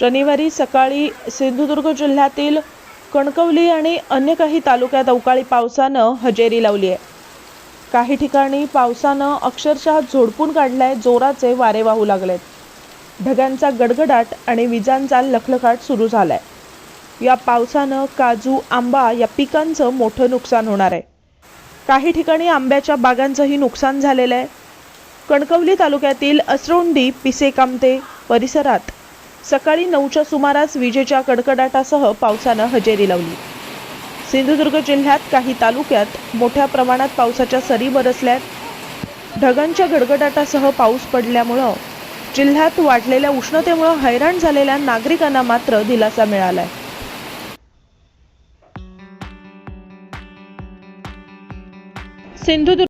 शनिवारी सकाळी सिंधुदुर्ग जिल्ह्यातील कणकवली आणि अन्य काही तालुक्यात अवकाळी पावसानं हजेरी लावली आहे. काही ठिकाणी पावसानं अक्षरशः झोडपून काढलाय जोराचे वारे वाहू लागलेत. ढगांचा गडगडाट आणि विजांचा लखलखाट सुरू झालाय. या पावसानं काजू आंबा या पिकांचं मोठं नुकसान होणार आहे. काही ठिकाणी आंब्याच्या बागांचंही नुकसान झालेलं आहे. कणकवली तालुक्यातील असरोंडी पिसेकामते परिसरात सकाळी नऊच्या सुमारास विजेच्या कडकडाटासह पावसानं हजेरी लावली. सिंधुदुर्ग जिल्ह्यात काही तालुक्यात मोठ्या प्रमाणात पावसाच्या सरी बरसल्यात. ढगांच्या गडगडाटासह पाऊस पडल्यामुळं जिल्ह्यात वाढलेल्या उष्णतेमुळं हैराण झालेल्या नागरिकांना मात्र दिलासा मिळालाय. सिंधुदुर्ग